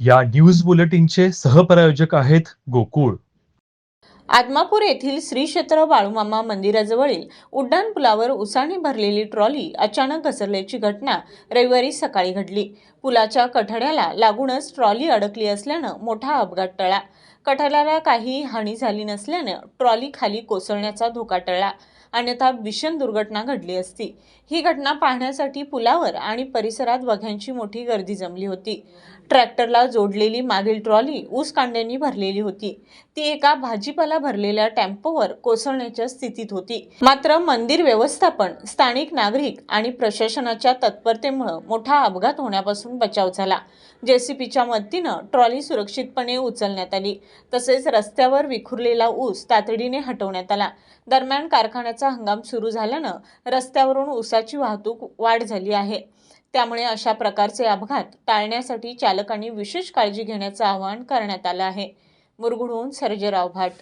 या न्यूज बुलेटिनचे सहप्रायोजक आहेत गोकुळ. आदमापूर येथील श्री क्षेत्र बाळूमामा मंदिराजवळील उड्डाणपुलावर उसाने भरलेली ट्रॉली अचानक घसरल्याची घटना रविवारी सकाळी घडली. पुलाच्या कठड्याला लागूनच ट्रॉली अडकली असल्यानं मोठा अपघात टळा कठड्याला काही हानी झाली नसल्यानं ट्रॉली खाली कोसळण्याचा धोका टळला. अन्यथा भीषण दुर्घटना घडली असती. ही घटना पाहण्यासाठी पुलावर आणि परिसरात बघ्यांची मोठी गर्दी जमली होती. ट्रॅक्टरला जोडलेली मागील ट्रॉली ऊस कांड्यांनी भरलेली होती. ती एका भाजीपाला भरलेल्या टेम्पोवर कोसळण्याच्या स्थितीत होती. मात्र मंदिर व्यवस्थापन स्थानिक नागरिक आणि प्रशासनाच्या तत्परतेमुळे मोठा अपघात होण्यापासून बचाव झाला. जेसीपीच्या मदतीनं ट्रॉली सुरक्षितपणे उचलण्यात आली. तसेच रस्त्यावर विखुरलेला ऊस तातडीने हटवण्यात आला. दरम्यान कारखान्याचा हंगाम सुरू झाल्यानं रस्त्यावरून ऊसाची वाहतूक वाढ झाली आहे. त्यामुळे अशा प्रकारचे अपघात टाळण्यासाठी चालकांनी विशेष काळजी घेण्याचं आवाहन करण्यात आलं आहे. मुरगुडहून सर्जेराव भाट